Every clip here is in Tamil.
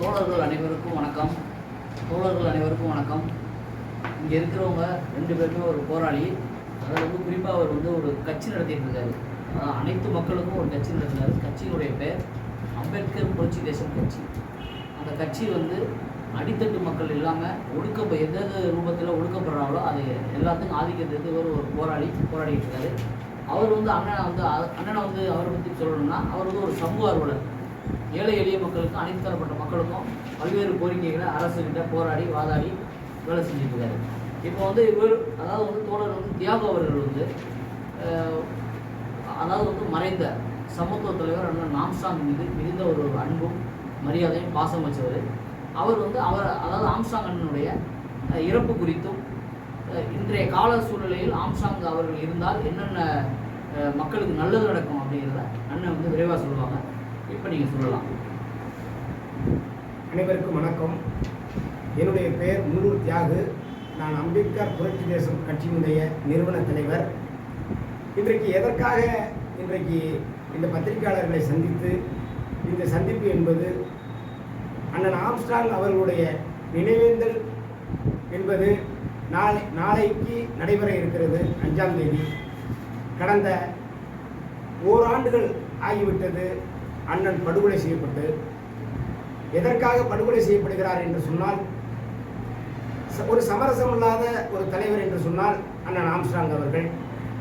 தோழர்கள் அனைவருக்கும் வணக்கம். தோழர்கள் அனைவருக்கும் வணக்கம். இங்கே இருக்கிறவங்க ரெண்டு பேருமே ஒரு போராளி. அதில் வந்து குறிப்பாக அவர் வந்து ஒரு கட்சி நடத்திட்டு இருக்காரு. அதாவது அனைத்து மக்களுக்கும் ஒரு கட்சி நடத்தினார். கட்சியினுடைய பேர் அம்பேத்கர் புரட்சி தேசம் கட்சி. அந்த கட்சி வந்து அடித்தட்டு மக்கள் இல்லாமல் ஒடுக்க எந்த ரூபத்தில் ஒடுக்கப்படுறாங்களோ அது எல்லாத்துக்கும் ஆதிக்கத்துக்கு ஒரு ஒரு போராளி போராடிட்டு இருக்காரு. அவர் வந்து அண்ணனை வந்து அண்ணனை வந்து அவரை பற்றி சொல்லணும்னா அவர் வந்து ஒரு சமூக ஆர்வலர். ஏழை எளிய மக்களுக்கும் அனைத்து தரப்பட்ட மக்களுக்கும் பல்வேறு கோரிக்கைகளை அரசுகிட்ட போராடி வாதாடி வேலை செஞ்சுட்டு இருக்காரு இப்போ வந்து இவர் அதாவது வந்து தோழர் வந்து தியாகு அவர்கள் வந்து அஹ், அதாவது வந்து மறைந்த சமத்துவ தலைவர் அண்ணன் ஆம்சாங் மீது மிகுந்த ஒரு அன்பும் மரியாதையும் பாசம் வச்சவர். அவர் வந்து அவர் அதாவது ஆம்சாங் அண்ணனுடைய இறப்பு குறித்தும் அஹ், இன்றைய கால சூழ்நிலையில் ஆம்சாங் அவர்கள் இருந்தால் என்னென்ன அஹ், மக்களுக்கு நல்லது நடக்கும் அப்படிங்கிறத அண்ணன் வந்து விரைவாக சொல்லுவாங்க. இப்போ நீங்கள் சொல்லலாம். அனைவருக்கும் வணக்கம். என்னுடைய பெயர் முன்னூர் தியாகு. நான் அம்பேத்கர் புரட்சி தேசம் கட்சியினுடைய நிறுவன தலைவர். இன்றைக்கு எதற்காக இன்றைக்கு இந்த பத்திரிகையாளர்களை சந்தித்து இந்த சந்திப்பு என்பது அண்ணன் ஆம்ஸ்டாங் அவர்களுடைய நினைவேந்தல் என்பது நாளை நாளைக்கு நடைபெற இருக்கிறது அஞ்சாம் தேதி. கடந்த ஓராண்டுகள் ஆகிவிட்டது. அண்ணன் படுகொலை செய்யப்பட்டு எதற்காக படுகொலை செய்யப்படுகிறார் என்று சொன்னால் ச- ஒரு சமரசம் இல்லாத ஒரு தலைவர் என்று சொன்னால் அண்ணன் ஆம்ஸ்டாங் அவர்கள்.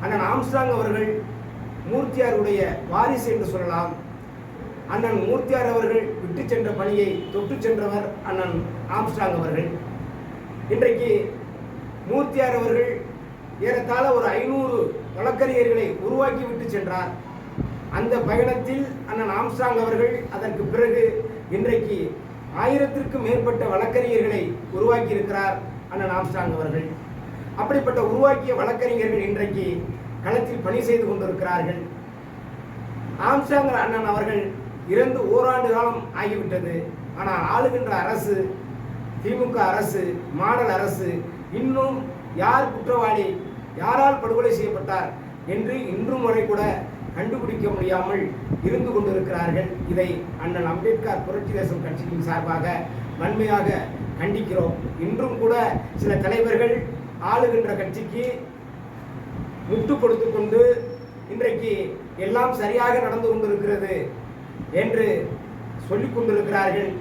அண்ணன் ஆம்ஸ்டாங் அவர்கள் மூர்த்தியாருடைய வாரிசு என்று சொல்லலாம். அண்ணன் மூர்த்தியார் அவர்கள் விட்டு சென்ற பணியை தொட்டு சென்றவர் அண்ணன் ஆம்ஸ்டாங் அவர்கள். இன்றைக்கு மூர்த்தியார் அவர்கள் ஏறத்தாழ ஒரு ஐநூறு வழக்கறிஞர்களை உருவாக்கி விட்டு சென்றார். அந்த பயணத்தில் அண்ணன் ஆம்ஸ்டாங் அவர்கள் அதற்கு பிறகு இன்றைக்கு ஆயிரத்திற்கும் மேற்பட்ட வழக்கறிஞர்களை உருவாக்கி இருக்கிறார் அண்ணன் ஆம்சாங் அவர்கள். அப்படிப்பட்ட உருவாக்கிய வழக்கறிஞர்கள் இன்றைக்கு களத்தில் பணி செய்து கொண்டிருக்கிறார்கள். ஆம்சாங் அண்ணன் அவர்கள் இறந்து ஓராண்டு காலம் ஆகிவிட்டது. ஆனால் ஆளுகின்ற அரசு திமுக அரசு மாடல் அரசு இன்னும் யார் குற்றவாளி யாரால் படுகொலை செய்யப்பட்டார் என்று இன்றும் வரை கூட கண்டுபிடிக்க முடியாமல் இருந்து கொண்டிருக்கிறார்கள். இதை அண்ணன் அம்பேத்கர் புரட்சி தேசம் கட்சியின் சார்பாக வன்மையாக கண்டிக்கிறோம். இன்றும் கூட சில தலைவர்கள் ஆளுகின்ற கட்சிக்கு முட்டு கொடுத்து கொண்டு இன்றைக்கு எல்லாம் சரியாக நடந்து கொண்டிருக்கிறது என்று சொல்லிக் கொண்டிருக்கிறார்கள்.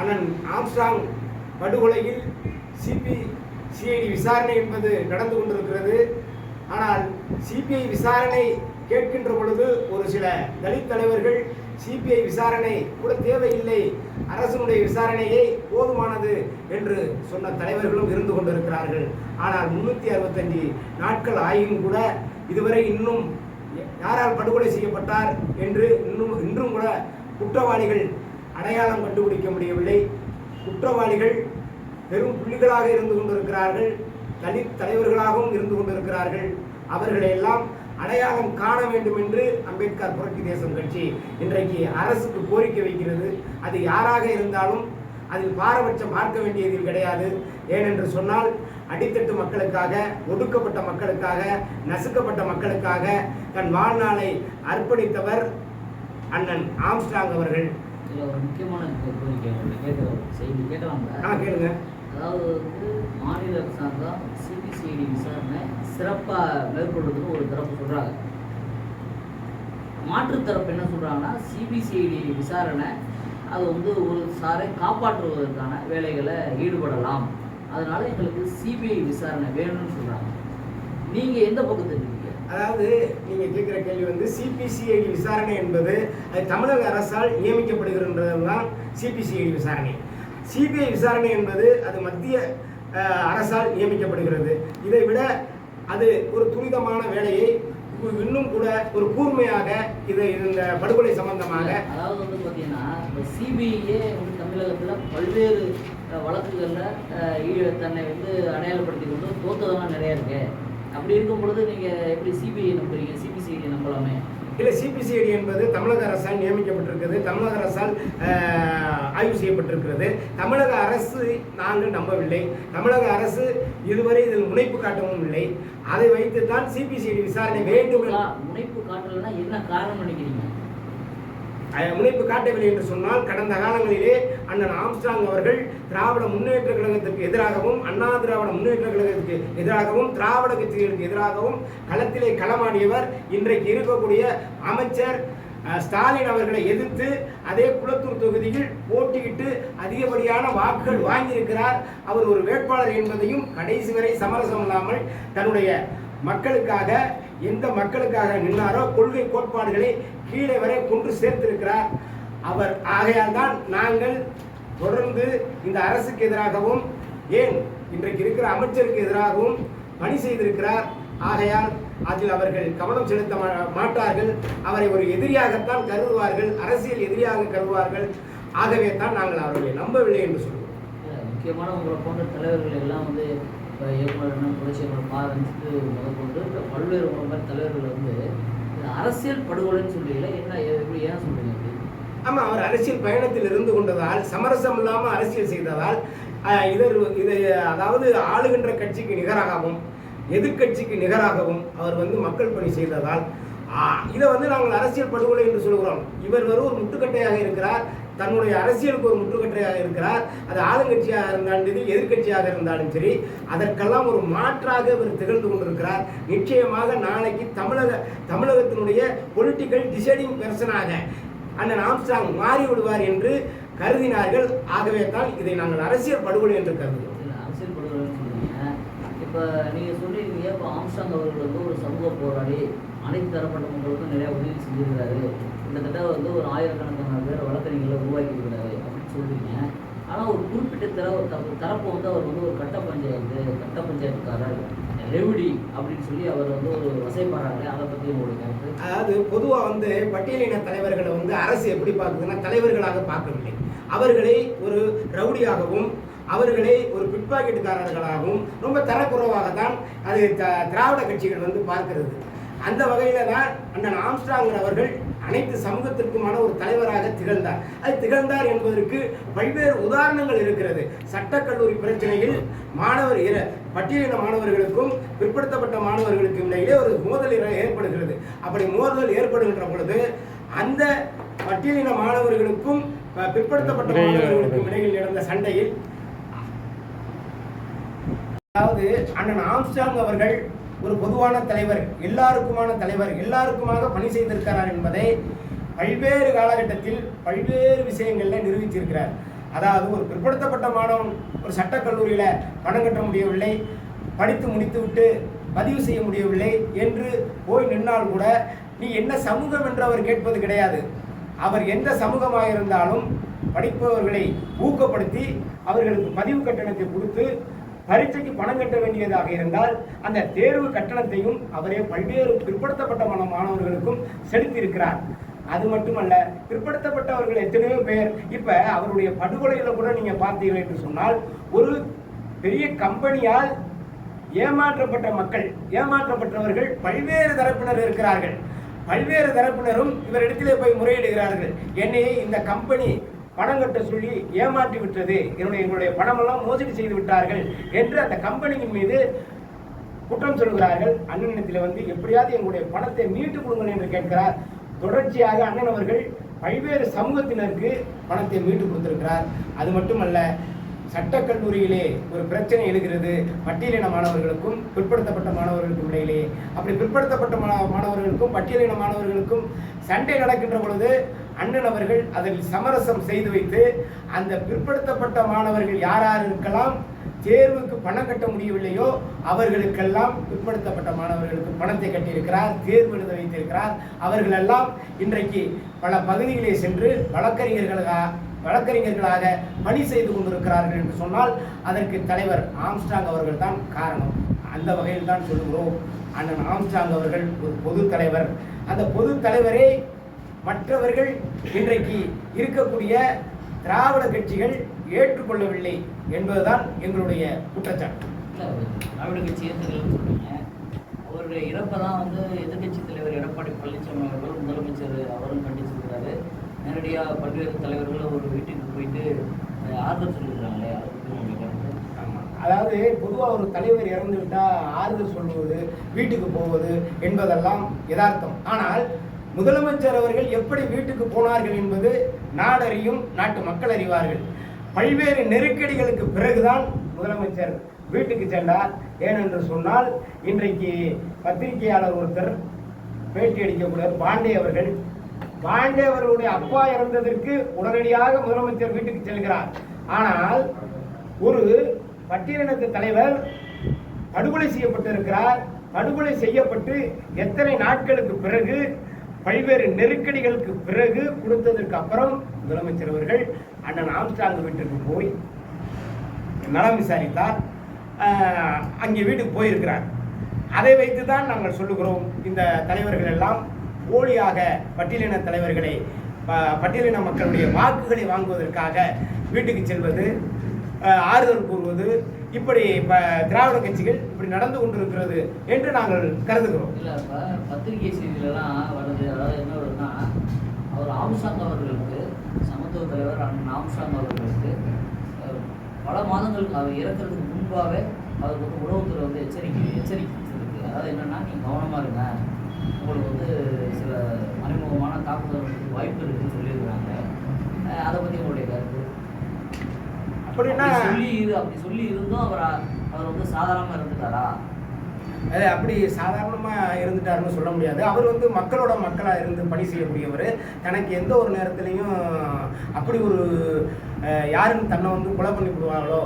அண்ணன் ஆம்ஸ்டாங் படுகொலையில் சிபி சிஐடி விசாரணை என்பது நடந்து கொண்டிருக்கிறது. ஆனால் சிபிஐ விசாரணை கேட்கின்ற பொழுது ஒரு சில தலித் தலைவர்கள் சிபிஐ விசாரணை கூட தேவையில்லை. அரசனுடைய விசாரணையே போதுமானது என்று சொன்ன தலைவர்களும் இருந்து கொண்டிருக்கிறார்கள். ஆனால் முன்னூற்றி அறுபத்தஞ்சு நாட்கள் ஆகியும் கூட இதுவரை இன்னும் யாரால் படுகொலை செய்யப்பட்டார் என்று இன்னும் இன்றும் கூட குற்றவாளிகள் அடையாளம் கண்டுபிடிக்க முடியவில்லை. குற்றவாளிகள் பெரும் புள்ளிகளாக இருந்து கொண்டிருக்கிறார்கள். தலித் தலைவர்களாகவும் இருந்து கொண்டிருக்கிறார்கள். அவர்களையெல்லாம் அடையாளம் காண வேண்டும் என்று அம்பேத்கர் புரட்சி தேசம் கட்சி இன்றைக்கு அரசுக்கு கோரிக்கை வைக்கிறது. அது யாராக இருந்தாலும் அதில் பாரபட்சம் பார்க்க வேண்டியதில் கிடையாது. ஏனென்று சொன்னால் அடித்தட்டு மக்களுக்காக ஒடுக்கப்பட்ட மக்களுக்காக நசுக்கப்பட்ட மக்களுக்காக தன் வாழ்நாளை அர்ப்பணித்தவர் அண்ணன் ஆம்ஸ்டாங் அவர்கள். இதில் ஒரு முக்கியமான கோரிக்கை கேட்குற செய்தி கேட்கலாம்ல? ஆ கேளுங்க. அதாவது வந்து மாநில அரசாங்கம் சிபிசிஐடி விசாரணை சிறப்பாக மேற்கொள்றதுன்னு ஒரு தரப்பு சொல்கிறாங்க மாற்று தரப்பு என்ன சொல்கிறாங்கன்னா சிபிசிஐடி விசாரணை அது வந்து ஒரு சாரை காப்பாற்றுவதற்கான வேலைகளை ஈடுபடலாம். அதனால எங்களுக்கு சிபிஐ விசாரணை வேணும்னு சொல்கிறாங்க நீங்கள் எந்த பக்கத்தில் இருக்கீங்க? அதாவது நீங்கள் கேட்குற கேள்வி வந்து சிபிசிஐடி விசாரணை என்பது அது தமிழக அரசால் நியமிக்கப்படுகிறது தான் சிபிசிஐடி விசாரணை. சிபிஐ விசாரணை என்பது அது மத்திய அரசால் நியமிக்கப்படுகிறது. இதை விட அது ஒரு துரிதமான வேலையை இன்னும் கூட ஒரு கூர்மையாக இது இந்த படுகொலை சம்பந்தமாக அதாவது வந்து பார்த்தீங்கன்னா இந்த சிபிஐயே வந்து தமிழகத்தில் பல்வேறு வழக்குகளில் தன்னை வந்து அடையாளப்படுத்தி கொண்டு தோத்ததெல்லாம் நிறையா இருக்கு. அப்படி இருக்கும் பொழுது நீங்கள் எப்படி சிபிஐ நம்புறீங்க? சிபிசிஐடி நம்பலாமே? இல்லை சிபிசிஐடி என்பது தமிழக அரசால் நியமிக்கப்பட்டிருக்கிறது. தமிழக அரசால் ஆய்வு செய்யப்பட்டிருக்கிறது. தமிழக அரசு நாங்கள் நம்பவில்லை. தமிழக அரசு இதுவரை இதில் முனைப்பு காட்டவும் இல்லை. அதை வைத்து தான் சிபிசிஐடி விசாரணை வேண்டும் முனைப்பு காட்டலைன்னா என்ன காரணம் நினைக்கிறீங்க? முனைப்பு காட்டவில்லை என்று சொன்னால் கடந்த காலங்களிலே அண்ணன் ஆம்ஸ்டாங் அவர்கள் திராவிட முன்னேற்ற கழகத்திற்கு எதிராகவும் அண்ணா திராவிட முன்னேற்ற கழகத்திற்கு எதிராகவும் திராவிட கட்சிகளுக்கு எதிராகவும் களத்திலே களமாடியவர் இன்றைக்கு இருக்கக்கூடிய அமைச்சர் ஸ்டாலின் அவர்களை எதிர்த்து அதே குளத்தூர் தொகுதியில் போட்டியிட்டு அதிகப்படியான வாக்குகள் வாங்கியிருக்கிறார். அவர் ஒரு வேட்பாளர் என்பதையும் கடைசி வரை சமரசம் இல்லாமல் தன்னுடைய மக்களுக்காக எந்த மக்களுக்காக நின்னாரோ கொள்கை கோட்பாடுகளை கீழே வரை கொண்டு சேர்த்திருக்கிறார். அவர் ஆகையால் தான் நாங்கள் தொடர்ந்து இந்த அரசுக்கு எதிராகவும் ஏன் இன்றைக்கு இருக்கிற அமைச்சருக்கு எதிராகவும் பணி செய்திருக்கிறார். ஆகையால் அதில் அவர்கள் கவனம் செலுத்த மா- மாட்டார்கள். அவரை ஒரு எதிரியாகத்தான் கருதுவார்கள். அரசியல் எதிரியாக கருதுவார்கள். ஆகவே தான் நாங்கள் அவர்களை நம்பவில்லை என்று சொல்லுவோம். முக்கியமான உங்களை போன்ற தலைவர்கள் எல்லாம் வந்து இயக்குனர் அண்ணன் புரட்சியர் மா ரஞ்சித்து முதற்கொண்டு இந்த பல்வேறு மாதிரி தலைவர்கள் வந்து அரசியல் படுகொலைன்னு சொல்லல என்ன எப்படி ஏன் சொல்றீங்க ஆமாம் அவர் அரசியல் பயணத்தில் இருந்து கொண்டதால் சமரசம் இல்லாமல் அரசியல் செய்ததால் இதர் இது அதாவது ஆளுகின்ற கட்சிக்கு நிகராகவும் எதிர்க்கட்சிக்கு நிகராகவும் அவர் வந்து மக்கள் பணி செய்ததால் இதை வந்து நாங்கள் அரசியல் படுகொலை என்று சொல்கிறோம். இவர் ஒரு முட்டுக்கட்டையாக இருக்கிறார். தன்னுடைய அரசியலுக்கு ஒரு முற்றுக்கட்டையாக இருக்கிறார். அது ஆளுங்கட்சியாக இருந்தாலும் சரி எதிர்க்கட்சியாக இருந்தாலும் சரி அதற்கெல்லாம் ஒரு மாற்றாக இவர் திகழ்ந்து கொண்டிருக்கிறார். நிச்சயமாக நாளைக்கு தமிழக தமிழகத்தினுடைய பொலிட்டிக்கல் டிசைடிங் பெர்சனாக அண்ணன் ஆம்ஸ்டாங் மாறி விடுவார் என்று கருதினார்கள். ஆகவே தான் இதை நாங்கள் அரசியல் படுகொலை என்று கருதுகிறோம். அரசியல் படுகொலைன்னு இப்போ நீங்கள் சொல்லியிருக்கீங்க இப்போ ஆம்ஸ்டாங் அவர்கள் வந்து ஒரு சமூக போராளி அனைத்து தரப்பட்ட மக்களுக்கும் நிறைய உதவி செஞ்சிருக்கிறாரு. கிட்டத்தட்ட வந்து ஒரு ஆயிரக்கணக்கான பேர் வழக்கறிஞர்களை உருவாக்கி இருக்கிறாரு அப்படின்னு சொல்லுவீங்க ஆனால் ஒரு குறிப்பிட்ட தர தரப்பு தரப்பு வந்து அவர் வந்து ஒரு கட்ட பஞ்சாயத்து கட்ட பஞ்சாயத்துக்காரர் ரெவடி அப்படின்னு சொல்லி அவர் வந்து ஒரு வசைப்படுறாரு அதை பற்றி உங்களுடைய கருத்து? அதாவது பொதுவாக வந்து பட்டியலின தலைவர்களை வந்து அரசு எப்படி பார்க்குதுன்னா தலைவர்களாக பார்க்கவில்லை. அவர்களை ஒரு ரவுடியாகவும் அவர்களை ஒரு பிட்பாக்கெட்டுக்காரர்களாகவும் ரொம்ப தரக்குறைவாக தான் அது த- திராவிட கட்சிகள் வந்து பார்க்கிறது. அந்த வகையில தான் அண்ணன் ஆம்ஸ்ட்ராங் அவர்கள் அனைத்து சமூகத்திற்குமான ஒரு தலைவராக திகழ்ந்தார். அது திகழ்ந்தார் என்பதற்கு பல்வேறு உதாரணங்கள் இருக்கிறது. சட்டக்கல்லூரி பிரச்சனையில் மாணவர் பட்டியலின மாணவர்களுக்கும் பிற்படுத்தப்பட்ட மாணவர்களுக்கும் இடையிலே ஒரு மோதல் ஏற்படுகிறது. அப்படி மோதல் ஏற்படுகின்ற பொழுது அந்த பட்டியலின மாணவர்களுக்கும் பிற்படுத்தப்பட்ட மாணவர்களுக்கும் இடையில் நடந்த சண்டையில் அதாவது அண்ணன் ஆம்ஸ்டாங் அவர்கள் ஒரு பொதுவான தலைவர் எல்லாருக்குமான தலைவர் எல்லாருக்குமாக பணி செய்திருக்கிறார் என்பதை பல்வேறு காலகட்டத்தில் பல்வேறு விஷயங்களில் நிரூபித்திருக்கிறார் அதாவது ஒரு பிற்படுத்தப்பட்ட மாணவன் ஒரு சட்டக்கல்லூரியில் பணம் கட்ட முடியவில்லை படித்து முடித்துவிட்டு பதிவு செய்ய முடியவில்லை என்று போய் நின்னால் கூட நீ என்ன சமூகம் என்று அவர் கேட்பது கிடையாது. அவர் எந்த சமூகமாக இருந்தாலும் படிப்பவர்களை ஊக்கப்படுத்தி அவர்களுக்கு பதிவு கட்டணத்தை கொடுத்து பரீட்சைக்கு பணம் கட்ட வேண்டியதாக இருந்தால் அந்த தேர்வு கட்டணத்தையும் அவரே பல்வேறு பிற்படுத்தப்பட்ட மாணவர்களுக்கும் செலுத்தியிருக்கிறார். அது மட்டுமல்ல பிற்படுத்தப்பட்டவர்கள் எத்தனையோ பேர் இப்ப அவருடைய படுகொலையில கூட நீங்க பார்த்தீர்கள் என்று சொன்னால் ஒரு பெரிய கம்பெனியால் ஏமாற்றப்பட்ட மக்கள் ஏமாற்றப்பட்டவர்கள் பல்வேறு தரப்பினர் இருக்கிறார்கள். பல்வேறு தரப்பினரும் இவரிடத்திலே போய் முறையிடுகிறார்கள். என்னையே இந்த கம்பெனி பணம் கட்ட சொல்லி ஏமாற்றி விட்டது. என்னுடைய எங்களுடைய பணமெல்லாம் மோசடி செய்து விட்டார்கள் என்று அந்த கம்பெனியின் மீது குற்றம் சொல்கிறார்கள். அண்ணனிடத்தில் வந்து எப்படியாவது எங்களுடைய பணத்தை மீட்டு கொடுங்கள் என்று கேட்கிறார். தொடர்ச்சியாக அண்ணன் அவர்கள் பல்வேறு சமூகத்தினருக்கு பணத்தை மீட்டு கொடுத்திருக்கிறார். அது மட்டுமல்ல சட்டக்கல்லூரியிலே ஒரு பிரச்சனை எழுகிறது. பட்டியலின மாணவர்களுக்கும் பிற்படுத்தப்பட்ட மாணவர்களுக்கும் இடையிலே. அப்படி பிற்படுத்தப்பட்ட மாணவர்களுக்கும் பட்டியலின மாணவர்களுக்கும் சண்டை நடக்கின்ற பொழுது அண்ணன் அவர்கள் அதில் சமரசம் செய்து வைத்து அந்த பிற்படுத்தப்பட்ட மாணவர்கள் யார் யார் இருக்கலாம் தேர்வுக்கு பணம் கட்ட முடியவில்லையோ அவர்களுக்கெல்லாம் பிற்படுத்தப்பட்ட மாணவர்களுக்கு பணத்தை கட்டியிருக்கிறார் தேர்வு எழுத வைத்திருக்கிறார். அவர்களெல்லாம் இன்றைக்கு பல பகுதிகளே சென்று வழக்கறிஞர்களாக வழக்கறிஞர்களாக பணி செய்து கொண்டிருக்கிறார்கள் என்று சொன்னால் அதற்கு தலைவர் ஆம்ஸ்டாங் அவர்கள் தான் காரணம். அந்த வகையில் தான் சொல்லுகிறோம். அண்ணன் ஆம்ஸ்டாங் அவர்கள் ஒரு பொது தலைவர். அந்த பொது தலைவரே மற்றவர்கள் இன்றைக்கு இருக்கக்கூடிய திராவிட கட்சிகள் ஏற்றுக்கொள்ளவில்லை என்பதுதான் எங்களுடைய குற்றச்சாட்டு. திராவிட கட்சி ஏற்றுக்கலன்னு சொல்றீங்க. அவருடைய இறப்பை தான் வந்து எதிர்க்கட்சி தலைவர் எடப்பாடி பழனிசாமி அவர்கள் முதலமைச்சர் அவரும் கண்டிச்சிருக்கிறாரு. நேரடியாக பல்வேறு தலைவர்கள் ஒரு வீட்டுக்கு போயிட்டு ஆறுதல் ஆமா. அதாவது பொதுவாக ஒரு தலைவர் இறந்து விட்டா ஆறுதல் சொல்லுவது வீட்டுக்கு போவது என்பதெல்லாம் யதார்த்தம். ஆனால் முதலமைச்சர் அவர்கள் எப்படி வீட்டுக்கு போனார்கள் என்பது நாடறியும் நாட்டு மக்கள் அறிவார்கள். பல்வேறு நெருக்கடிகளுக்கு பிறகுதான் முதலமைச்சர் வீட்டுக்கு சென்றார். ஏனென்று சொன்னால் இன்றைக்கு பத்திரிகையாளர் ஒருத்தர் பேட்டி அளிக்கக்கூடிய பாண்டே அவர்கள். பாண்டே அவர்களுடைய அப்பா இறந்ததற்கு உடனடியாக முதலமைச்சர் வீட்டுக்கு செல்கிறார். ஆனால் ஒரு பட்டியலினத்து தலைவர் படுகொலை செய்யப்பட்டிருக்கிறார். படுகொலை செய்யப்பட்டு எத்தனை நாட்களுக்கு பிறகு பல்வேறு நெருக்கடிகளுக்கு பிறகு கொடுத்ததற்கு அப்புறம் முதலமைச்சர் அவர்கள் அண்ணன் ஆம்ஸ்டாங் வீட்டுக்கு போய் நலம் விசாரித்தார். அங்கே வீட்டுக்கு போயிருக்கிறார். அதை வைத்து தான் நாங்கள் சொல்லுகிறோம். இந்த தலைவர்கள் எல்லாம் போலியாக பட்டியலின தலைவர்களை ப- பட்டியலின மக்களுடைய வாக்குகளை வாங்குவதற்காக வீட்டுக்கு செல்வது ஆறுதல் கூறுவது இப்படி இப்போ திராவிட கட்சிகள் இப்படி நடந்து கொண்டிருக்கிறது என்று நாங்கள் கருதுகிறோம். இல்ல இப்ப பத்திரிகை செய்திகளெல்லாம் வருது ஆம்சாங் அவர்களுக்கு சமத்துவ தலைவர் அண்ணன் ஆம்சாங் அவர்களுக்கு பல மாதங்களுக்கு அவர் இறக்கிறதுக்கு முன்பாகவே அவருக்கு வந்து உளவுத்துறை வந்து எச்சரிக்கை எச்சரிக்கிருக்கு அதாவது என்னன்னா நீங்க கவனமா இருங்க. உங்களுக்கு வந்து சில மறைமுகமான தாக்குதலுக்கு வாய்ப்பு இருக்குன்னு சொல்லியிருக்கிறாங்க. அதை பத்தி உங்களுடைய கருத்து? அப்படின்னா அப்படி சொல்லி இரு அப்படி சொல்லி இருந்தும் அவர் அவர் வந்து சாதாரணமா இருந்துட்டாரா? அது அப்படி சாதாரணமாக இருந்துட்டாருன்னு சொல்ல முடியாது. அவர் வந்து மக்களோட மக்களாக இருந்து பணி செய்யக்கூடியவர். தனக்கு எந்த ஒரு நேரத்துலையும் அப்படி ஒரு யாருன்னு யாரும் தன்னை வந்து கொலை பண்ணி விடுவாங்களோ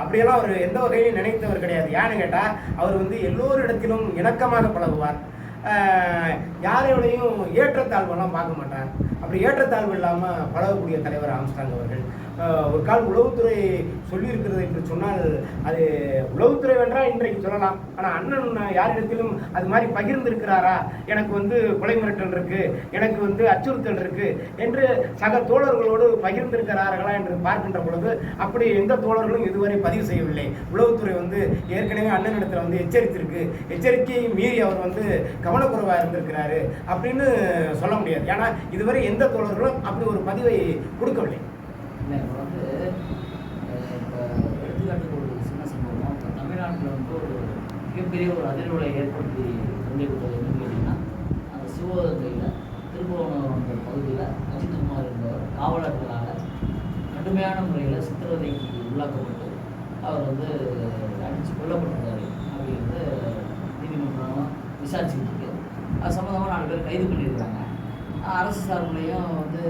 அப்படியெல்லாம் அவர் எந்த வகையிலும் நினைத்தவர் கிடையாது. ஏன்னு கேட்டால் அவர் வந்து எல்லோரிடத்திலும் இணக்கமாக பழகுவார். யாரையோடையும் யாரோடையும் ஏற்றத்தாழ்வெல்லாம் பார்க்க மாட்டார். அப்படி ஏற்றத்தாழ்வு இல்லாமல் பழகக்கூடிய தலைவர் ஆம்ஸ்டாங் அவர்கள். ஒரு கால் உளவுத்துறை சொல்லியிருக்கிறது என்று சொன்னால் அது உளவுத்துறை வென்றால் இன்றைக்கு சொல்லலாம். ஆனால் அண்ணன் யாரிடத்திலும் அது மாதிரி பகிர்ந்திருக்கிறாரா? எனக்கு வந்து கொலை மிரட்டல் இருக்கு எனக்கு வந்து அச்சுறுத்தல் இருக்கு என்று சக தோழர்களோடு பகிர்ந்திருக்கிறார்களா என்று பார்க்கின்ற பொழுது அப்படி எந்த தோழர்களும் இதுவரை பதிவு செய்யவில்லை. உளவுத்துறை வந்து ஏற்கனவே அண்ணனிடத்தில் வந்து எச்சரித்திருக்கு. எச்சரிக்கையை மீறி அவர் வந்து கவனக்குறைவாக இருந்திருக்கிறாரு அப்படின்னு சொல்ல முடியாது. ஏன்னா இதுவரை எந்த தோழர்களும் அப்படி ஒரு பதிவை கொடுக்கவில்லை. இல்லை இப்போ வந்து இப்போ எடுத்துக்காட்டுக்கு ஒரு சின்ன சம்பவம். இப்போ தமிழ்நாட்டில் வந்து ஒரு மிகப்பெரிய ஒரு அதிர்வுகளை ஏற்படுத்தி சொல்லி கொடுத்தது என்னன்னு கேட்டிங்கன்னா அந்த சிவகங்கையில் திருப்புவனம் பகுதியில் அஜித்குமார் என்பவர் காவலர்களால் கடுமையான முறையில் சித்திரவதைக்கு உள்ளாக்கப்பட்டு அவர் வந்து அடித்து கொல்லப்பட்டிருக்காரு அப்படிங்கிறது நீதிமன்றம் விசாரிச்சுக்கிட்டு இருக்கு. அது சம்மந்தமாக நாலு பேர் கைது பண்ணியிருக்காங்க அரசு சார்பிலையும் வந்து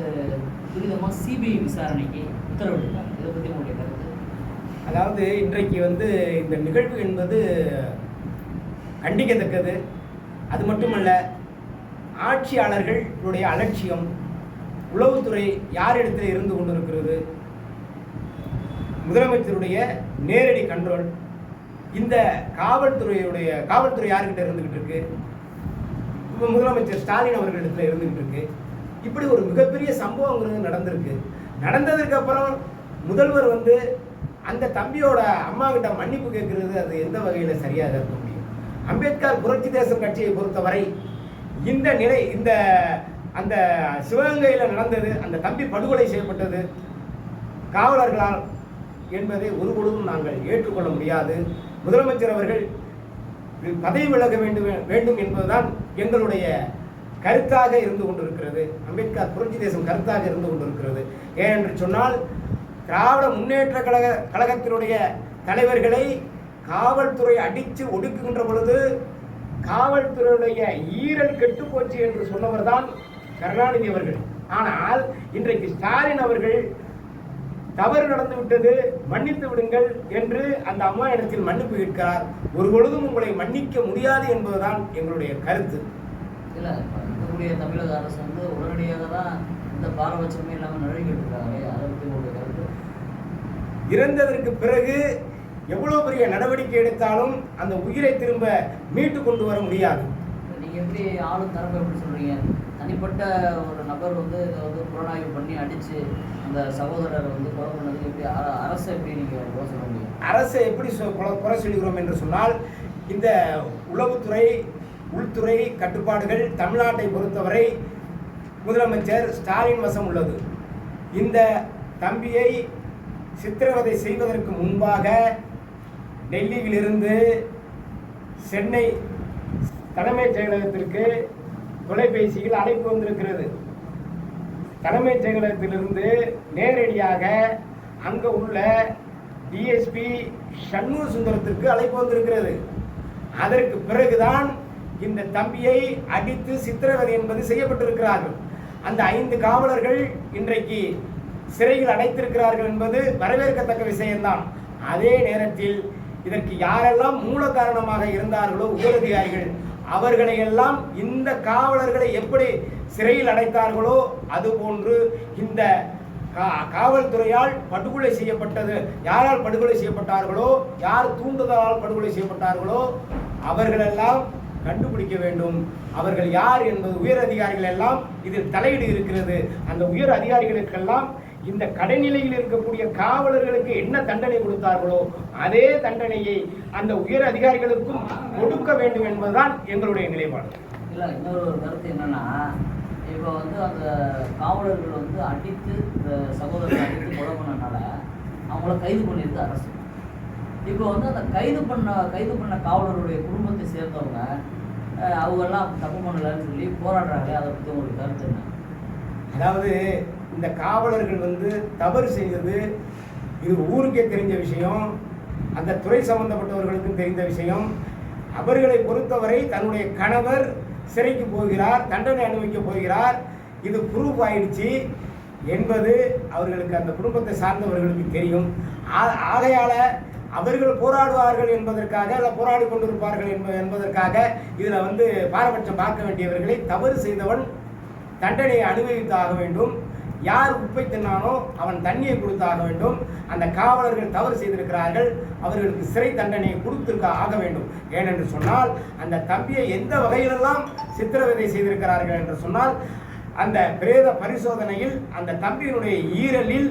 சம்பந்தமாக சிபிஐ விசாரணைக்கு உத்தரவிட்டிருக்காங்க இதை பற்றி உங்களுடைய கருத்து? அதாவது இன்றைக்கு வந்து இந்த நிகழ்வு என்பது கண்டிக்கத்தக்கது. அது மட்டுமல்ல ஆட்சியாளர்களுடைய அலட்சியம் உளவுத்துறை யாரிடத்தில் இருந்து கொண்டிருக்கிறது? முதலமைச்சருடைய நேரடி கண்ட்ரோல் இந்த காவல்துறையுடைய காவல்துறை யார்கிட்ட இருந்துகிட்டு இருக்கு? முதலமைச்சர் ஸ்டாலின் அவர்களிடத்துல இருந்துகிட்டு இருக்கு. இப்படி ஒரு மிகப்பெரிய சம்பவங்கிறது நடந்திருக்கு. நடந்ததுக்கு அப்புறம் முதல்வர் வந்து அந்த தம்பியோட அம்மா கிட்ட மன்னிப்பு கேட்கறது அது எந்த வகையில் சரியாக இருக்க முடியும். அம்பேத்கர் புரட்சி தேசம் கட்சியை பொறுத்தவரை இந்த நிலை இந்த அந்த சிவகங்கையில் நடந்தது அந்த தம்பி படுகொலை செய்யப்பட்டது காவலர்களால் என்பதை ஒருபொழுதும் நாங்கள் ஏற்றுக்கொள்ள முடியாது. முதலமைச்சர் அவர்கள் பதவி விலக வேண்டும் வேண்டும் என்பதுதான் எங்களுடைய கருத்தாக இருந்து கொண்டிருக்கிறது. அம்பேத்கர் புரட்சி தேசம் கருத்தாக இருந்து கொண்டிருக்கிறது. ஏனென்று சொன்னால் திராவிட முன்னேற்ற கழக கழகத்தினுடைய தலைவர்களை காவல்துறை அடித்து ஒடுக்குகின்ற பொழுது காவல்துறையுடைய ஈரல் கெட்டு போச்சு என்று சொன்னவர் தான் கருணாநிதி அவர்கள். ஆனால் இன்றைக்கு ஸ்டாலின் அவர்கள் தவறு நடந்து விட்டது மன்னித்து விடுங்கள் என்று அந்த அம்மா இடத்தில் மன்னிப்பு கேட்கிறார். ஒரு பொழுதும் உங்களை மன்னிக்க முடியாது என்பதுதான் எங்களுடைய கருத்து. இல்லை இருக்கக்கூடிய தமிழக அரசு வந்து உடனடியாக தான் இந்த பாரபட்சமே இல்லாமல் நழுவிக்கிட்டு இருக்காங்க அதை பற்றி உங்களுடைய கருத்து? இறந்ததற்கு பிறகு எவ்வளவு பெரிய நடவடிக்கை எடுத்தாலும் அந்த உயிரை திரும்ப மீட்டு கொண்டு வர முடியாது. நீங்கள் எப்படி ஆளும் தரப்பு எப்படி சொல்கிறீங்க தனிப்பட்ட ஒரு நபர் வந்து இதை வந்து புலனாய்வு பண்ணி அடித்து அந்த சகோதரரை வந்து கொலை பண்ணதுக்கு எப்படி அர- அரசை எப்படி நீங்கள் குறை சொல்ல முடியும்? அரசை எப்படி சொ- குறை குறை சொல்கிறோம் என்று சொன்னால் இந்த உளவுத்துறை உள்துறை கட்டுப்பாடுகள் தமிழ்நாட்டை பொறுத்தவரை முதலமைச்சர் ஸ்டாலின் வசம் உள்ளது. இந்த தம்பியை சித்திரவதை செய்வதற்கு முன்பாக டெல்லியிலிருந்து சென்னை தலைமைச் செயலகத்திற்கு தொலைபேசியில் அழைப்பு வந்திருக்கிறது. தலைமைச் செயலகத்திலிருந்து நேரடியாக அங்கே உள்ள டிஎஸ்பி சண்முக சுந்தரத்திற்கு அழைப்பு வந்திருக்கிறது. அதற்கு பிறகுதான் இந்த தம்பியை அடித்து சித்திரவதை என்பது செய்யப்பட்டிருக்கிறார்கள். அந்த ஐந்து காவலர்கள் இன்றைக்கு சிறையில் அடைத்திருக்கிறார்கள் என்பது வரவேற்கத்தக்க விஷயம்தான். அதே நேரத்தில் இதற்கு யாரெல்லாம் மூல காரணமாக இருந்தார்களோ உயரதிகாரிகள் அவர்களை எல்லாம் இந்த காவலர்களை எப்படி சிறையில் அடைத்தார்களோ அதுபோன்று இந்த கா- காவல்துறையால் படுகொலை செய்யப்பட்டது யாரால் படுகொலை செய்யப்பட்டார்களோ யார் தூண்டுதலால் படுகொலை செய்யப்பட்டார்களோ அவர்களெல்லாம் கண்டுபிடிக்க வேண்டும். அவர்கள் யார் என்பது உயர் அதிகாரிகள் எல்லாம் இதில் தலையீடு இருக்கிறது. அந்த உயர் அதிகாரிகளுக்கெல்லாம் இந்த கடைநிலையில் இருக்கக்கூடிய காவலர்களுக்கு என்ன தண்டனை கொடுத்தார்களோ அதே தண்டனையை அந்த உயர் அதிகாரிகளுக்கும் கொடுக்க வேண்டும் என்பதுதான் எங்களுடைய நிலைப்பாடு. இல்லை இன்னொரு கருத்து என்னன்னா இப்போ வந்து அந்த காவலர்கள் வந்து அடித்து இந்த சகோதரர்கள் அடித்து கொலை பண்ணனால அவங்கள கைது பண்ணியிருக்கு அரசு. இப்போ வந்து அந்த கைது பண்ண கைது பண்ண காவலருடைய குடும்பத்தை சேர்ந்தவங்க அவங்கெல்லாம் தப்பு பண்ணலன்னு சொல்லி போராடுறாங்க. அதை பற்றி உங்களுக்கு கருத்து என்ன? அதாவது இந்த காவலர்கள் வந்து தவறு செய்தது இது ஊருக்கே தெரிஞ்ச விஷயம் அந்த துறை சம்பந்தப்பட்டவர்களுக்கும் தெரிந்த விஷயம். அவர்களை பொறுத்தவரை தன்னுடைய கணவர் சிறைக்கு போகிறார் தண்டனை அனுபவிக்கப் போகிறார். இது ப்ரூஃப் ஆயிடுச்சு. என்பது அவர்களுக்கு அந்த குடும்பத்தை சார்ந்தவர்களுக்கு தெரியும். ஆ- ஆகையால அவர்கள் போராடுவார்கள் என்பதற்காக அல்ல போராடி கொண்டிருப்பார்கள் என்பதற்காக இதில் வந்து பாரபட்சம் பார்க்க வேண்டியவர்களை தவறு செய்தவன் தண்டனையை அனுபவித்தாக வேண்டும். யார் உப்பை தின்னானோ அவன் தண்ணியை கொடுத்தாக வேண்டும். அந்த காவலர்கள் தவறு செய்திருக்கிறார்கள். அவர்களுக்கு சிறை தண்டனையை கொடுத்திருக்க ஆக வேண்டும். ஏனென்று சொன்னால் அந்த தம்பியை எந்த வகையிலெல்லாம் சித்திரவதை செய்திருக்கிறார்கள் என்று சொன்னால் அந்த பிரேத பரிசோதனையில் அந்த தம்பியினுடைய ஈரலில்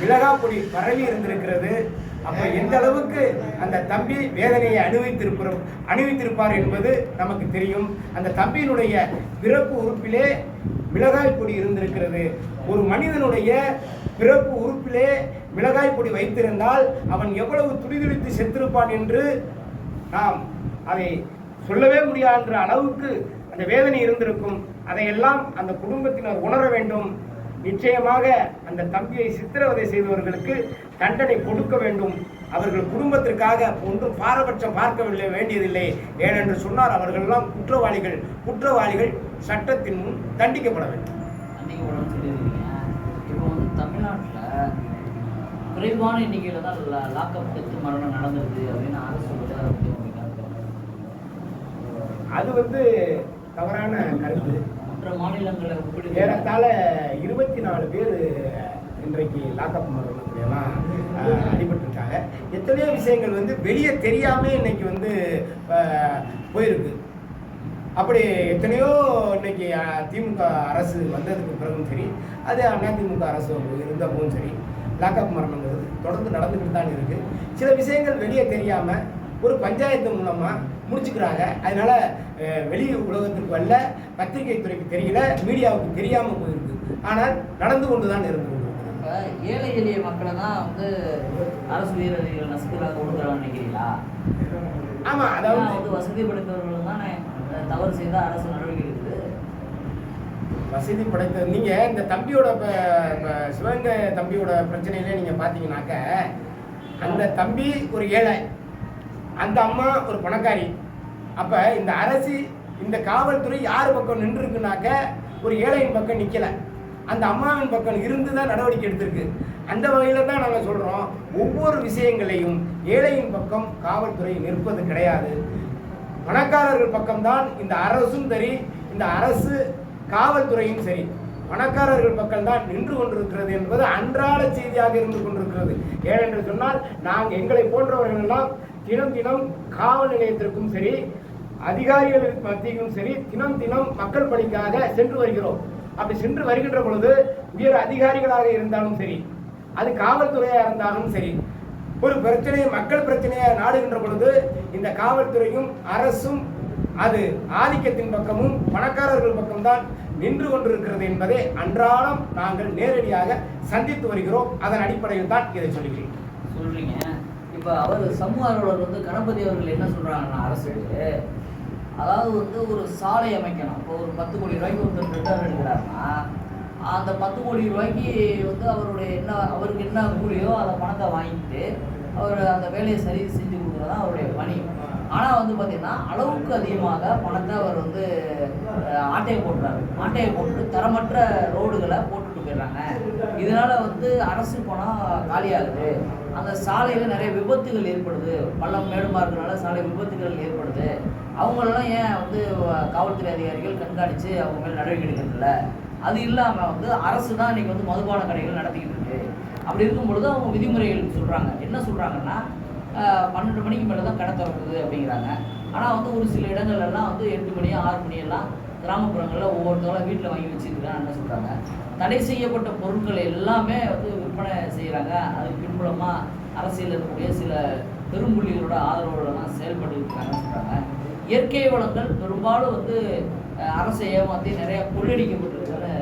மிளகாப்பொடி பரவி இருந்திருக்கிறது. அப்போ எந்த அளவுக்கு அந்த தம்பி வேதனையை அனுபவித்திருக்கிறோம் அனுபவித்திருப்பார் என்பது நமக்கு தெரியும். அந்த தம்பியினுடைய பிறப்பு உறுப்பிலே மிளகாய் பொடி இருந்திருக்கிறது. ஒரு மனிதனுடைய பிறப்பு உறுப்பிலே மிளகாய் பொடி வைத்திருந்தால் அவன் எவ்வளவு துடிதுடித்து செத்திருப்பான் என்று நாம் அதை சொல்லவே முடியாத அளவுக்கு அந்த வேதனை இருந்திருக்கும். அதையெல்லாம் அந்த குடும்பத்தினர் உணர வேண்டும். நிச்சயமாக அந்த தம்பியை சித்திரவதை செய்தவர்களுக்கு தண்டனை கொடுக்க வேண்டும். அவர்கள் குடும்பத்திற்காக ஒன்றும் பாரபட்சம் பார்க்கவில்லை வேண்டியதில்லை. ஏனென்று சொன்னார் அவர்களெல்லாம் குற்றவாளிகள் குற்றவாளிகள் சட்டத்தின் முன் தண்டிக்கப்பட வேண்டும். இப்போ வந்து தமிழ்நாட்டில் குறைவான எண்ணிக்கையில் தான் லாக்அப் டெத்து மரணம் நடந்திருக்கு அப்படின்னு அரசு அதை வந்து தவறான கருத்து. மற்ற மாநிலங்களை ஒப்பிடு ஏறத்தாழ இருபத்தி நாலு பேர் இன்றைக்கு லாக்அப் மரணத்துலாம் அடிபட்டிருக்காங்க. எத்தனையோ விஷயங்கள் வந்து வெளியே தெரியாமல் இன்னைக்கு வந்து போயிருக்கு. அப்படி எத்தனையோ இன்னைக்கு திமுக அரசு வந்ததுக்கு பிறகும் சரி அது அதிமுக அரசு இருந்தப்பவும் சரி லாக்அப் மரணங்கிறது தொடர்ந்து நடந்துக்கிட்டு தான் இருக்குது சில விஷயங்கள் வெளியே தெரியாமல் ஒரு பஞ்சாயத்து மூலமாக முடிச்சுக்கிறாங்க. அதனால் வெளி உலகத்திற்கு வரல பத்திரிகை துறைக்கு தெரியல மீடியாவுக்கு தெரியாமல் போயிருக்கு. ஆனால் நடந்து கொண்டு தான் இருந்தது. ஏழை எளிய மக்களை தான் வந்து அரசு உயரதிகள் நசுக்கிறாங்க ஒடுக்குறாங்கன்னு நினைக்கிறீங்களா? ஆமா அதாவது வந்து வசதி படைத்தவர்கள் தானே தவறு செய்தால் அரசு நடவடிக்கை எடுக்குது. வசதி படைத்த நீங்க இந்த தம்பியோட சிவகங்கை தம்பியோட பிரச்சனையில நீங்க பாத்தீங்கன்னாக்க அந்த தம்பி ஒரு ஏழை அந்த அம்மா ஒரு பணக்காரி. அப்ப இந்த அரசு இந்த காவல்துறை யார் பக்கம் நின்று இருக்குனாக்க ஒரு ஏழையின் பக்கம் நிக்கல. அந்த அம்மாவின் பக்கம் இருந்து தான் நடவடிக்கை எடுத்திருக்கு. அந்த வகையில் தான் நாங்கள் சொல்கிறோம் ஒவ்வொரு விஷயங்களையும் ஏழையின் பக்கம் காவல்துறை நிற்பது கிடையாது. பணக்காரர்கள் பக்கம்தான் இந்த அரசும் சரி இந்த அரசு காவல்துறையும் சரி. பணக்காரர்கள் பக்கம்தான் நின்று கொண்டிருக்கிறது என்பது அன்றாட செய்தியாக இருந்து கொண்டிருக்கிறது. ஏனென்று சொன்னால் நாங்கள் எங்களை போன்றவர்கள் எல்லாம் தினம் தினம் காவல் நிலையத்திற்கும் சரி அதிகாரிகள் மத்தியும் சரி தினம் தினம் மக்கள் பணிக்காக சென்று வருகிறோம். அப்படி சென்று வருகின்ற பொழுது உயர் அதிகாரிகளாக இருந்தாலும் சரி அது காவல்துறையாக இருந்தாலும் சரி ஒரு பிரச்சனையை மக்கள் பிரச்சனையாக நாடுகின்ற பொழுது இந்த காவல்துறையும் அரசும் அது ஆதிக்கத்தின் பக்கமும் பணக்காரர்கள் பக்கம்தான் நின்று கொண்டிருக்கிறது என்பதை அன்றாடம் நாங்கள் நேரடியாக சந்தித்து வருகிறோம். அதன் அடிப்படையில் தான் இதை சொல்கிறேன். சொல்றீங்க. இப்போ அவர் சமூக ஆர்வலர் வந்து கணபதி அவர்கள் என்ன சொல்றாங்கன்னா அரசுக்கு அதாவது வந்து ஒரு சாலை அமைக்கணும். இப்போ ஒரு பத்து கோடி ரூபாய்க்கு ஒருத்தர் ரிட்டர்ன் எடுக்கிறாருன்னா அந்த பத்து கோடி ரூபாய்க்கு வந்து அவருடைய என்ன அவருக்கு என்ன கூலியோ அந்த பணத்தை வாங்கிட்டு அவர் அந்த வேலையை சரி செஞ்சு கொடுக்குறது தான் அவருடைய பணி. ஆனால் வந்து பார்த்திங்கன்னா அளவுக்கு அதிகமாக பணத்தை அவர் வந்து ஆட்டையை போட்டுறாரு. ஆட்டையை போட்டு தரமற்ற ரோடுகளை போட்டுட்டு போயிடுறாங்க. இதனால் வந்து அரசு பணம் காலியாகுது. அந்த சாலையில் நிறைய விபத்துகள் ஏற்படுது. பள்ளம் மேடுமா இருக்கிறனால சாலை விபத்துகள் ஏற்படுது. அவங்களெல்லாம் ஏன் வந்து காவல்துறை அதிகாரிகள் கண்காணித்து அவங்க மேல் நடவடிக்கை எடுக்கிறதில்ல? அது இல்லாமல் வந்து அரசு தான் இன்றைக்கி வந்து மதுபான கடைகள் நடத்திக்கிட்டு இருக்கு. அப்படி இருக்கும் பொழுது அவங்க விதிமுறைகள் சொல்கிறாங்க என்ன சொல்கிறாங்கன்னா பன்னெண்டு மணிக்கு மேலே தான் கடை திறக்குது அப்படிங்கிறாங்க. ஆனால் வந்து ஒரு சில இடங்கள்லாம் வந்து எட்டு மணி ஆறு மணியெல்லாம் கிராமப்புறங்களில் ஒவ்வொருத்தவங்களும் வீட்டில் வாங்கி வச்சுருக்கிறான்னு என்ன சொல்கிறாங்க தடை செய்யப்பட்ட பொருட்கள் எல்லாமே வந்து விற்பனை செய்கிறாங்க அதுக்கு பின்புலமாக அரசியல் இருக்கக்கூடிய சில பெரும்புள்ளிகளோட ஆதரவோடலாம் செயல்பட்டு இருக்காங்கன்னு சொல்கிறாங்க இயற்கை வளங்கள் பெரும்பாலும் வந்து அரசை ஏமாற்றி நிறைய கொள்ளடிக்கப்பட்டிருக்குன்னு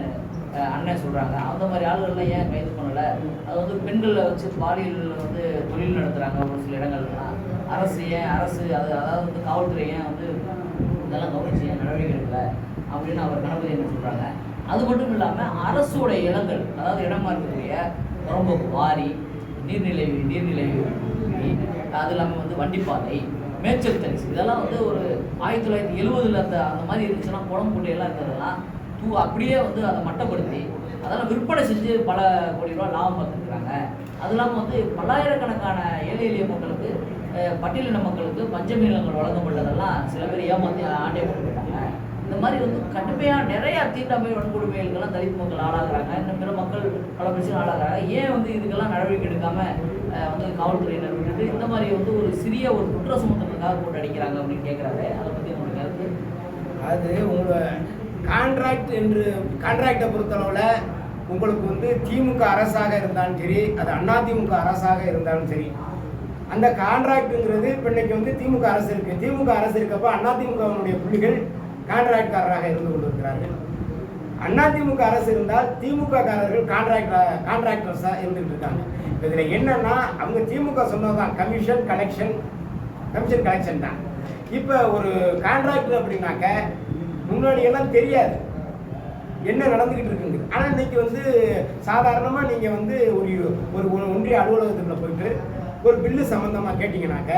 அண்ணன் சொல்கிறாங்க அந்த மாதிரி ஆளுகள்லாம் ஏன் கைது பண்ணலை? அது வந்து பெண்களை வச்சு பாலியல் வந்து தொழில் நடத்துகிறாங்க ஒரு சில இடங்கள்லாம் அரசு ஏன் அரசு அது அதாவது வந்து காவல்துறை ஏன் வந்து இதெல்லாம் கவனிச்சு நடவடிக்கை எடுக்கல அப்படின்னு அவர் கணபதி என்ன சொல்கிறாங்க அது மட்டும் இல்லாமல் அரசோட இடங்கள் அதாவது இடமா இருக்கக்கூடிய புறம்போக்கு வாரி நீர்நிலை நீர்நிலை அது இல்லாமல் வந்து வண்டிப்பாதை மேய்ச்சல் தரிசு இதெல்லாம் வந்து ஒரு ஆயிரத்தி தொள்ளாயிரத்தி எழுபதுல அந்த அந்த மாதிரி இருந்துச்சுன்னா குளம் குட்டையெல்லாம் இருக்கிறதெல்லாம் தூ அப்படியே வந்து அதை மட்டப்படுத்தி அதெல்லாம் விற்பனை செஞ்சு பல கோடி ரூபா லாபம் பார்த்துருக்குறாங்க. அது இல்லாமல் வந்து பல்லாயிரக்கணக்கான ஏழை எளிய மக்களுக்கு பட்டியலின மக்களுக்கு பஞ்சமி நிலங்கள் வழங்கப்பட்டதெல்லாம் சில பேர் ஏமாற்றி ஆண்டே போட்டு இந்த மாதிரி வந்து கடுமையாக நிறைய தீண்டாமை வன்கொடுமைகளுக்கெல்லாம் தலித் மக்கள் ஆளாகிறாங்க. இன்னும் பிற மக்கள் பல பிரச்சனை ஆளாகிறாங்க. ஏன் வந்து இதுக்கெல்லாம் நடவடிக்கை எடுக்காமல் வந்து காவல்துறையினர் விட்டுட்டு இந்த மாதிரி வந்து ஒரு சிறிய ஒரு குற்ற சுமத்துறதுக்காக போட்டு அடிக்கிறாங்க அப்படின்னு கேட்குறாரு அதை பற்றி உங்களுக்கு கருத்து? அது உங்களை கான்ட்ராக்ட் என்று கான்ட்ராக்டை பொறுத்தளவில் உங்களுக்கு வந்து திமுக அரசாக இருந்தாலும் சரி அது அதிமுக அரசாக இருந்தாலும் சரி அந்த கான்ட்ராக்டுங்கிறது இப்போ இன்னைக்கு வந்து திமுக அரசு இருக்கு. திமுக அரசு இருக்கப்போ அதிமுகவினுடைய புள்ளிகள் கான்ட்ராக்டாரராக இருந்து கொண்டிருக்கிறார்கள். அதிமுக அரசு இருந்தால் திமுக காரர்கள் கான்ட்ராக்ட் கான்ட்ராக்டர்ஸாக இருந்துகிட்டு இருக்காங்க. இதில் என்னன்னா அவங்க திமுக சொன்னதான் கமிஷன் கலெக்ஷன் கமிஷன் கலெக்ஷன் தான். இப்போ ஒரு கான்ட்ராக்டர் அப்படின்னாக்க முன்னாடி எல்லாம் தெரியாது. என்ன நடந்துக்கிட்டு இருக்குங்க ஆனால் இன்னைக்கு வந்து சாதாரணமாக நீங்கள் வந்து ஒரு ஒரு ஒரு ஒன்றிய அலுவலகத்துக்குள்ள போயிட்டு ஒரு பில்லு சம்மந்தமாக கேட்டிங்கனாக்க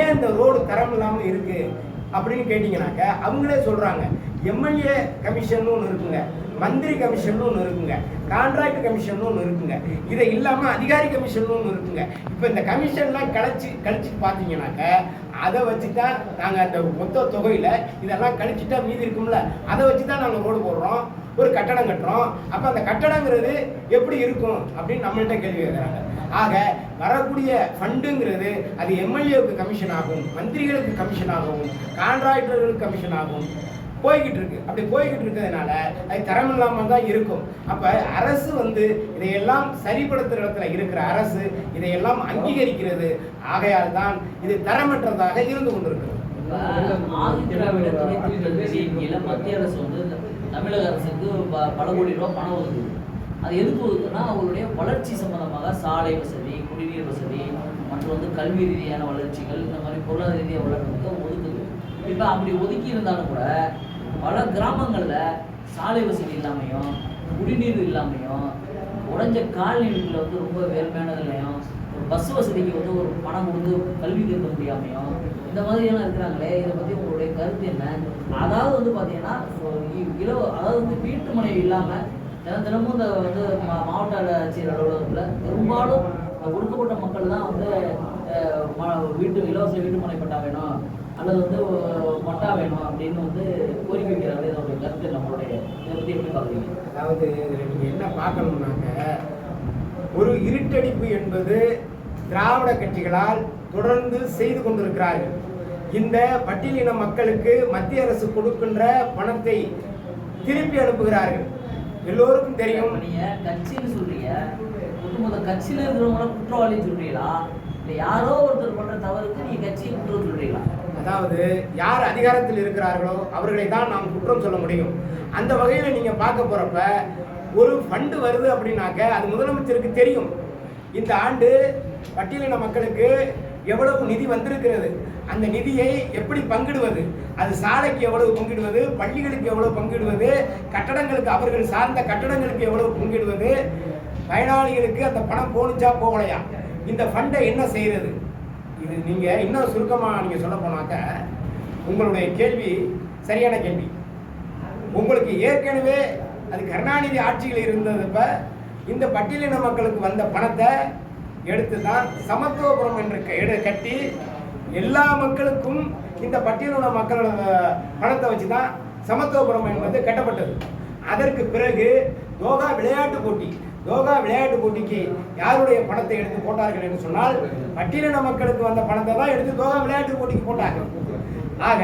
ஏன் இந்த ரோடு தரம் இல்லாமல் இருக்குது அப்படின்னு கேட்டிங்கனாக்க அவங்களே சொல்கிறாங்க எம்எல்ஏ கமிஷன் ஒன்று இருக்குங்க. மந்திரி கமிஷன் ஒன்று இருக்குங்க. கான்ட்ராக்ட் கமிஷன் ஒன்று இருக்குங்க. இதை இல்லாமல் அதிகாரி கமிஷன் ஒன்று இருக்குங்க. இப்போ இந்த கமிஷன்லாம் கழிச்சு கழிச்சு பார்த்தீங்கன்னாக்க அதை வச்சு தான் நாங்கள் அந்த மொத்த தொகையில் இதெல்லாம் கழிச்சுட்டா மீதி இருக்கும்ல. அதை வச்சு தான் நாங்கள் ரோடு போடுறோம். ஒரு கட்டடம் கட்டுறோம். அப்போ அந்த கட்டடங்கிறது எப்படி இருக்கும் அப்படின்னு நம்மள்ட்ட கேள்வி கேட்குறாங்க ஆக வரக்கூடிய ஃபண்டுங்கிறது அது எம்எல்ஏவுக்கு கமிஷன் ஆகும் மந்திரிகளுக்கு கமிஷன் ஆகும் கான்ட்ராக்டர்களுக்கு கமிஷன் ஆகும். போய்கிட்டு இருக்கு. அப்படி போய்கிட்டு இருக்கிறதுனால அது தரம் இல்லாமல் தான் இருக்கும். அப்ப அரசு வந்து இதையெல்லாம் சரிப்படுத்துற இடத்துல இருக்கிற அரசு இதையெல்லாம் அங்கீகரிக்கிறது. ஆகையால் தான் இது தரமற்றதாக இருந்து கொண்டிருக்கிறது. மத்திய அரசு வந்து தமிழக அரசுக்கு ப- பல கோடி ரூபா பணம் ஒதுக்குது. அது எதுக்கு ஒதுக்குன்னா அவங்களுடைய வளர்ச்சி சம்பந்தமாக சாலை வசதி குடிநீர் வசதி மற்றும் வந்து கல்வி ரீதியான வளர்ச்சிகள் இந்த மாதிரி பொருளாதார ரீதியாக வளர்றதுக்கு ஒதுக்குது. இப்போ அப்படி ஒதுக்கி இருந்தாலும் கூட பல கிராமங்களில் சாலை வசதி இல்லாமையும் குடிநீர் இல்லாமையும் உடஞ்ச காலனிகளில் வந்து ரொம்ப வேர்மையானது ஒரு பஸ் வசதிக்கு வந்து ஒரு பணம் கொடுத்து கல்வி கேட்க முடியாமையும் இந்த மாதிரியெல்லாம் இருக்கிறாங்களே இதை பற்றி உங்களுடைய கருத்து என்ன? அதாவது வந்து பார்த்தீங்கன்னா இ- இலவ அதாவது வந்து வீட்டு மனை இல்லாமல் தினம் தினமும் இந்த வந்து மா- மாவட்ட ஆட்சியர் அலுவலகத்தில் பெரும்பாலும் ஒடுக்கப்பட்ட மக்கள் தான் வந்து வீட்டு இலவச வீட்டு மனை பட்டா வேணும் அல்லது வந்து மொட்டா வேணும் அப்படின்னு வந்து கோரிக்கை வைக்கிறாரு இதோடைய கருத்து நம்மளுடைய இதை பற்றி எப்படி பார்க்குறீங்க அதாவது இதில் நீங்கள் என்ன பார்க்கணும்னாக்க ஒரு இருட்டடிப்பு என்பது திராவிட கட்சிகளால் தொடர்ந்து செய்து கொண்டிருக்கிறார்கள். இந்த பட்டியலின மக்களுக்கு மத்திய அரசு கொடுக்கின்ற பணத்தை திருப்பி அனுப்புகிறார்கள். எல்லோருக்கும் தெரியும். நீங்க கட்சின்னு சொல்றீங்க. ஒட்டுமொத்த கட்சியில இருக்கிறவங்கள குற்றவாளின்னு சொல்றீங்களா? இல்ல யாரோ ஒருத்தர் பண்ற தவறுக்கு நீங்க கட்சியை குற்றம் சொல்றீங்களா? அதாவது யார் அதிகாரத்தில் இருக்கிறார்களோ அவர்களை தான் நாம் குற்றம் சொல்ல முடியும். அந்த வகையில் நீங்கள் பார்க்க போகிறப்ப ஒரு ஃபண்டு வருது அப்படின்னாக்க அது முதலமைச்சருக்கு தெரியும். இந்த ஆண்டு பட்டியலின மக்களுக்கு எவ்வளவு நிதி வந்திருக்கிறது? அந்த நிதியை எப்படி பங்கிடுவது? அது சாலைக்கு எவ்வளவு பங்கிடுவது? பள்ளிகளுக்கு எவ்வளவு பங்கிடுவது? கட்டடங்களுக்கு அவர்கள் சார்ந்த கட்டடங்களுக்கு எவ்வளவு பங்கிடுவது? பயனாளிகளுக்கு அந்த பணம் போணுச்சா போகலையா? இந்த ஃபண்டை என்ன செய்யறது இது நீங்க இன்னும் சுருக்கமாக நீங்க சொல்ல போனாக்க உங்களுடைய கேள்வி சரியான கேள்வி. உங்களுக்கு ஏற்கனவே அது கருணாநிதி ஆட்சியில் இருந்ததப்ப இந்த பட்டியலின மக்களுக்கு வந்த பணத்தை எடுத்து தான் சமத்துவபுரம் என்று கட்டி எல்லா மக்களுக்கும் இந்த பட்டியலின மக்களோட பணத்தை வச்சு தான் சமத்துவபுரம் என்பது கட்டப்பட்டது. அதற்கு பிறகு யோகா விளையாட்டு போட்டி யோகா விளையாட்டு போட்டிக்கு யாருடைய பணத்தை எடுத்து போட்டார்கள் என்று சொன்னால் பட்டியலின மக்களுக்கு வந்த பணத்தை தான் எடுத்து யோகா விளையாட்டு போட்டிக்கு போட்டாங்க. ஆக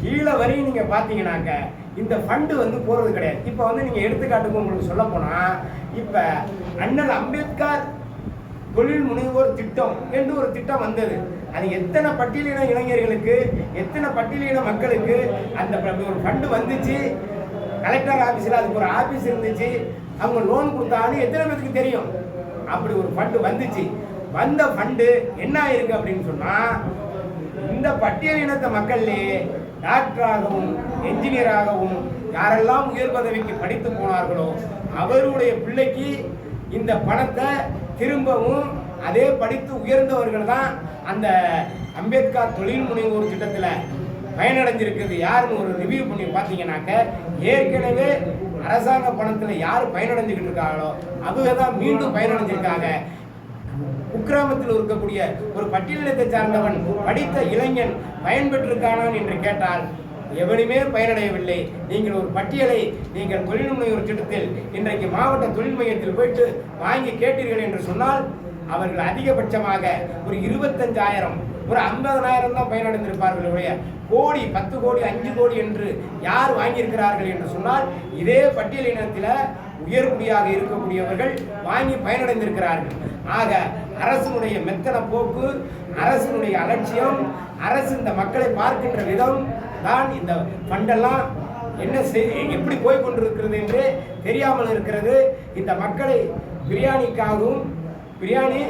கீழே வரையும் நீங்க பாத்தீங்கன்னாக்க இந்த ஃபண்டு வந்து போறது கிடையாது. இப்போ வந்து நீங்க எடுத்துக்காட்டுக்கு உங்களுக்கு சொல்ல போனா இப்ப அண்ணல் அம்பேத்கர் தொழில் முனைவோர் திட்டம் என்று ஒரு திட்டம் வந்தது. அது எத்தனை பட்டியலின இளைஞர்களுக்கு எத்தனை பட்டியலின மக்களுக்கு அந்த ஒரு ஃபண்டு வந்துச்சு? கலெக்டர் ஆஃபீஸில் அதுக்கு ஒரு ஆஃபீஸ் இருந்துச்சு. அவங்க லோன் கொடுத்தாலும் எத்தனை பேருக்கு தெரியும்? அப்படி ஒரு ஃபண்டு வந்துச்சு. வந்த ஃபண்டு என்ன ஆயிருக்கு அப்படின்னு சொன்னால் இந்த பட்டியலினத்த மக்கள்லே டாக்டராகவும் என்ஜினியராகவும் யாரெல்லாம் உயர் பதவிக்கு படித்து போனார்களோ அவருடைய பிள்ளைக்கு இந்த பணத்தை திரும்பவும் அதே படித்து உயர்ந்தவர்கள் தான் அந்த அம்பேத்கர் தொழில் முனைவோர் திட்டத்தில் பயனடைஞ்சிருக்கிறது. யாருன்னு ஒரு ரிவ்யூ பண்ணி பார்த்தீங்கன்னாக்க ஏற்கனவே அரசாங்க பணத்தில் யார் பயனடைஞ்சுக்கிட்டு இருக்காங்களோ அவங்க தான் மீண்டும் பயனடைஞ்சிருக்காங்க. குக்கிராமத்தில் இருக்கக்கூடிய ஒரு பட்டியலினத்தை சார்ந்தவன் படித்த இளைஞன் பயன்பெற்றிருக்கானான் என்று கேட்டால் எவனுமே பயனடையவில்லை. நீங்கள் ஒரு பட்டியலை நீங்கள் தொழில் முனைவோர் திட்டத்தில் இன்றைக்கு மாவட்ட தொழில் மையத்தில் போயிட்டு வாங்கி கேட்டீர்கள் என்று சொன்னால் அவர்கள் அதிகபட்சமாக ஒரு இருபத்தஞ்சாயிரம் ஒரு ஐம்பதனாயிரம் தான் பயனடைந்திருப்பார்கள் ஒழிய கோடி பத்து கோடி அஞ்சு கோடி என்று யார் வாங்கியிருக்கிறார்கள் என்று சொன்னால் இதே பட்டியலினத்தில் உயர்குடியாக இருக்கக்கூடியவர்கள் வாங்கி பயனடைந்திருக்கிறார்கள். ஆக அரசனுடைய மெத்தன போக்கு அரசனுடைய அலட்சியம் அரசு இந்த மக்களை பார்க்கின்ற விதம் தான் இந்த ஃபண்டெல்லாம் என்ன செய் எப்படி போய் கொண்டிருக்கிறது என்று தெரியாமல் இருக்கிறது. இந்த மக்களை பிரியாணிக்காகவும் பிரியாணி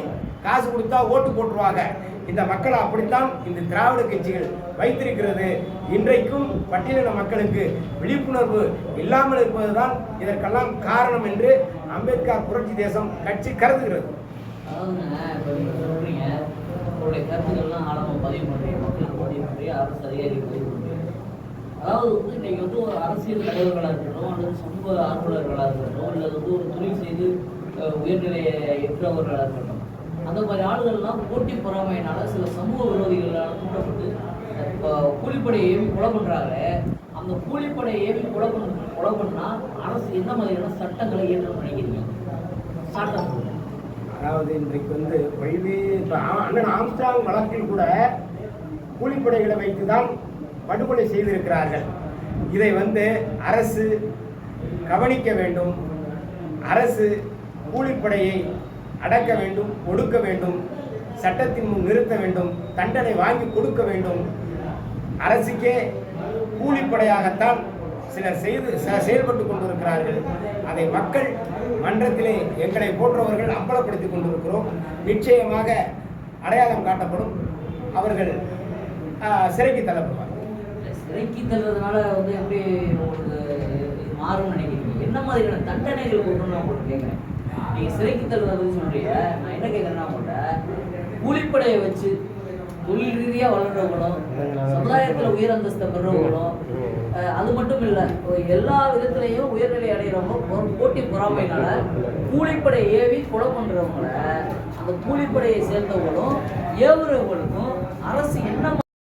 காசு கொடுத்தா ஓட்டு போட்டுருவாங்க. இந்த மக்களை அப்படித்தான் இந்த திராவிட கட்சிகள் வைத்திருக்கிறது. இன்றைக்கும் பட்டியலின மக்களுக்கு விழிப்புணர்வு இல்லாமல் இருப்பதுதான் இதற்கெல்லாம் காரணம் என்று அம்பேத்கர் புரட்சி தேசம் கட்சி கருதுகிறது. சொல்கிறீங்க உங்களுடைய கருத்துக்கள்லாம் ஆழமாக பதிவு பண்ணுறீங்க மக்களுக்கு பதிவு பண்ணுறீங்க அரசு அதிகாரி பதிவு பண்ணுறீங்க அதாவது வந்து இன்னைக்கு வந்து ஒரு அரசியல் தலைவர்களாக இருக்கட்டும் அல்லது சமூக ஆர்வலர்களாக இருக்கட்டும் அல்லது வந்து ஒரு தொழில் செய்து அஹ், உயர்நிலையை எட்டுறவர்களாக இருக்கட்டும். அந்த மாதிரி ஆளுகள்லாம் போட்டி பொறாமையினால சில சமூக விரோதிகளால் தூண்டப்பட்டு இப்போ கூலிப்படையை ஏவி கொலை பண்ணுறாங்க அந்த கூலிப்படையை ஏவி கொலை பண்ண கொலை பண்ணால் அரசு என்ன மாதிரியான சட்டங்களை ஏற்றம் நினைக்கிறீங்க? சட்டம் அதாவது இன்றைக்கு வந்து பல்வேறு இப்ப அண்ணன் ஆம்ஸ்டாங் வழக்கில் கூட கூலிப்படைகளை வைத்துதான் படுகொலை செய்திருக்கிறார்கள். இதை வந்து அரசு கவனிக்க வேண்டும். அரசு கூலிப்படையை அடக்க வேண்டும் ஒடுக்க வேண்டும் சட்டத்தின் முன் நிறுத்த வேண்டும் தண்டனை வாங்கி கொடுக்க வேண்டும். அரசுக்கே கூலிப்படையாகத்தான் சிலர் செய்து ச- செயல்பட்டு கொண்டிருக்கிறார்கள். அதை மக்கள் மன்றத்திலே எங்களை போன்றவர்கள் அம்பலப்படுத்திக் கொண்டிருக்கிறோம். நிச்சயமாக அடையாளம் காட்டப்படும். அவர்கள் சிறைக்கு தள்ளப்படுவார் சிறைக்கு தள்ளுறதுனால வந்து எப்படி உங்களுக்கு மாறும் நினைக்கிறீங்க? என்ன மாதிரியான தண்டனைகள் கொடுக்கணும் நான் கேட்குறேன். நீ சிறைக்கு தள்ளுறதுன்னு சொல்றீங்க நான் என்ன கேட்குறேன்னா உங்கள்கிட்ட கூலிப்படையை வச்சு தொழில் ரீதியாக வளர்றவங்களும் சமுதாயத்தில் உயர் அந்தஸ்தை பெறவங்களும் அஹ், அது மட்டும் இல்லை எல்லா விதத்திலையும் உயர்நிலை அடைகிறவங்க பொ- போட்டி பொறாமைனால கூலிப்படை ஏவி கொலை பண்ணுறவங்கள அந்த கூலிப்படையை சேர்ந்தவங்களும் ஏவுறவங்களுக்கும்